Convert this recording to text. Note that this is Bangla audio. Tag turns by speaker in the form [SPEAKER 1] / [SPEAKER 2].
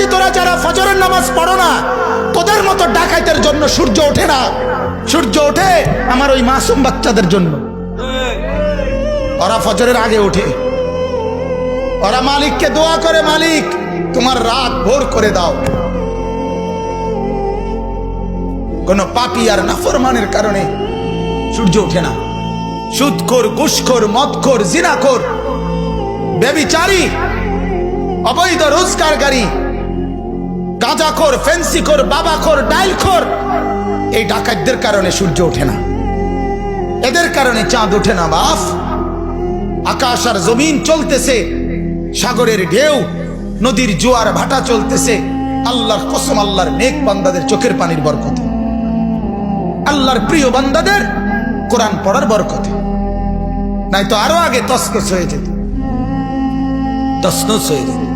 [SPEAKER 1] বলেছি তোরা যারা ফজরের নামাজ পড়ো না, তোদের মতো ডাকাইতের জন্য সূর্য ওঠে না। সূর্য ওঠে আমার ওই মাসুম বাচ্চাদের জন্য। ওরা ফজরের আগে ওঠে। ওরা মালিককে দোয়া করে, মালিক, তোমার রাত ভোর করে দাও। কোন পাপি আর নাফরমানের কারণে সূর্য ওঠে না। সুদখোর ঘুষখোর, মদখোর, জিনাখোর বেবিচারী অবৈধ রোজগারকারী গাঁজাখোর ফেন্সিখোর, বাবাখোর, ডাইলখোর। এই ডাকাতদের কারণে সূর্য ওঠে না। এদের কারণে চাঁদ ওঠে না বাফ আকাশ আর জমিন চলতেছে, সাগরের ঢেউ, নদীর জোয়ার ভাটা চলতেছে। আল্লাহর কসম, আল্লাহর নেক বান্দাদের চোখের পানির বরকতে। আল্লাহর প্রিয় বান্দাদের কোরআন পড়ার বরকতে। নাই তো আরও আগে তসনস হয়ে যেত। তসনস হয়ে যেত।